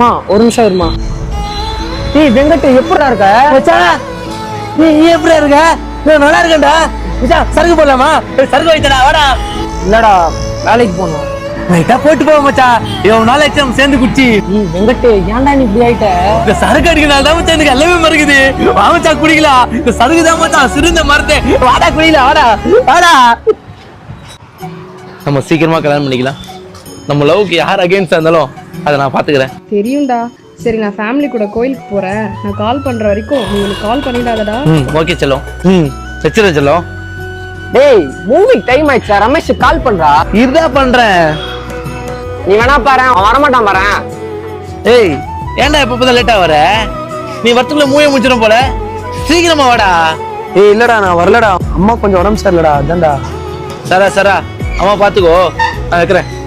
மா ஒரு நிமிஷம் இருமா. ஏய் வெங்கட் எப்படிடா இருக்க? மச்சான் நீ நீ எப்படி இருக்க? நான் நல்லா இருக்கேன்டா. மச்சான் சரக்கு போடலாமா? ஏய், சரக்கு வைத்தடா வாடா. இல்லடா வேலைக்கு போகணும். லைட்டா போட்டு போ மச்சான் இவன் நாள் சேர்ந்து குச்சி. வெங்கட் ஏன்டா நீ இப்படி ஆயிட்ட? இந்த சரக்கு அடிக்கிறனால தான் மச்சான் எனக்கு எல்லாமே மறக்குது. வா குடிக்கலாம் இந்த சரக்கு தான் மச்சான் சிறுந்த மறந்தேன் வாடா குடிக்கலாம் வாடா. வாடா. நம்ம சீக்கிரமா கல்யாணம் பண்ணிக்கலாம். நம்ம லவ்க்கு யார் அகைன்ஸ்டா இருந்தாலும் அதை நான் பாத்துக்கிறேன் தெரியும்டா. சரி நான் ஃபேமிலி கூட கோயிலுக்கு போறேன். நான் கால் பண்ற வரைக்கும் நீ எனக்கு கால் பண்ணிடாதடா. ம் ஓகே செல்லம். ம் வச்சிரு செல்லம். டேய் மூவிக்கு டைம் ஆயிடுச்சா? ரமேஷ் கால் பண்றா? இதுதா பண்றேன். நீ வேணா பாரு அவன் வரமாட்டான் பாரு. ஏய் ஏன்டா எப்ப தான் லேட்டா வர? நீ வரத்துக்குள்ள மூய முடிச்சிடும் போல. சீக்கிரமா வாடா. ஏய் இல்லடா நான் வரலடா. அம்மா கொஞ்சம் உடம்பு சரியில்லடா அதான்டா. சரா சரா. அம்மா பாத்துக்கோ. நான் வைக்கிறேன்.